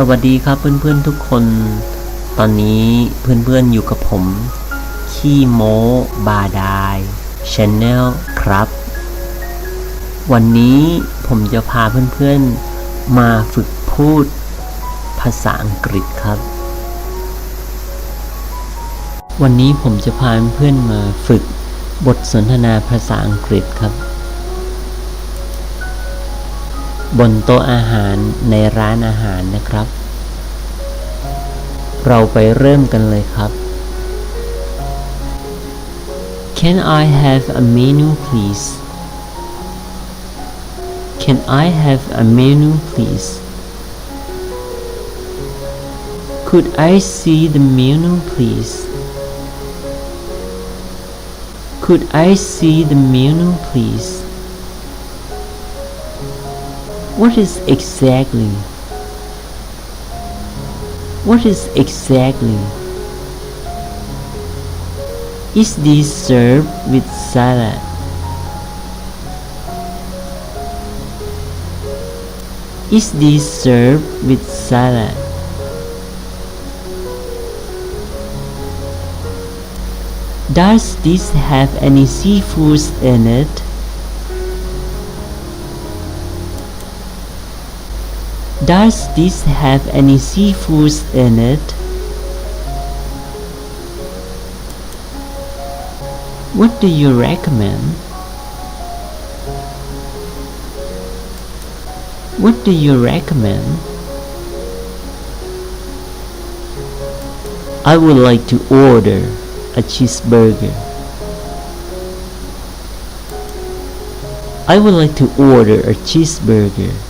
สวัสดีครับเพื่อนๆทุกคน ตอนนี้เพื่อนๆอยู่กับผม ขี้โม้บาดายชแนลครับ วันนี้ผมจะพาเพื่อนๆมาฝึกพูดภาษาอังกฤษครับ วันนี้ผมจะพาเพื่อนๆมาฝึกบทสนทนาภาษาอังกฤษครับ บนโต๊ะอาหารในร้านอาหารนะครับ เราไปเริ่มกันเลยครับ Can I have a menu please Can I have a menu please Could I see the menu please Could I see the menu please What is exactly? What is exactly? Is this served with salad? Is this served with salad? Does this have any seafoods in it? Does this have any seafoods in it? What do you recommend? What do you recommend? I would like to order a cheeseburger. I would like to order a cheeseburger.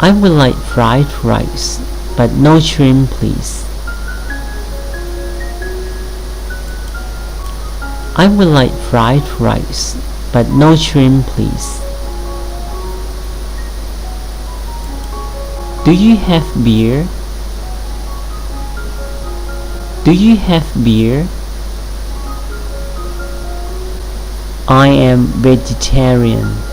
I would like fried rice, but no shrimp, please. I would like fried rice, but no shrimp, please. Do you have beer? Do you have beer? I am vegetarian.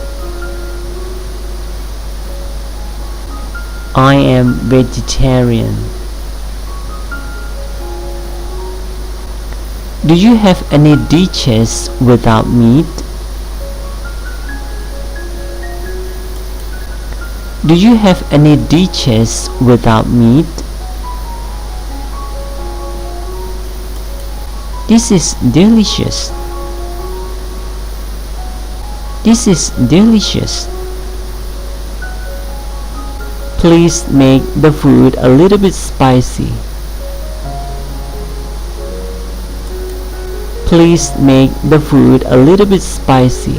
I am vegetarian. Do you have any dishes without meat? Do you have any dishes without meat? This is delicious. This is delicious. Please make the food a little bit spicy. Please make the food a little bit spicy.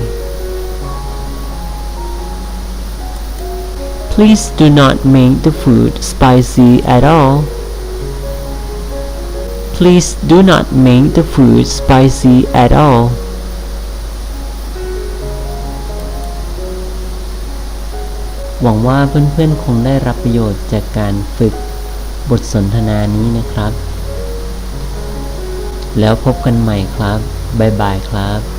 Please do not make the food spicy at all. Please do not make the food spicy at all. หวังว่าเพื่อนๆคงได้รับประโยชน์จากการฝึกบทสนทนานี้นะครับ แล้วพบกันใหม่ครับ บ๊ายบายครับ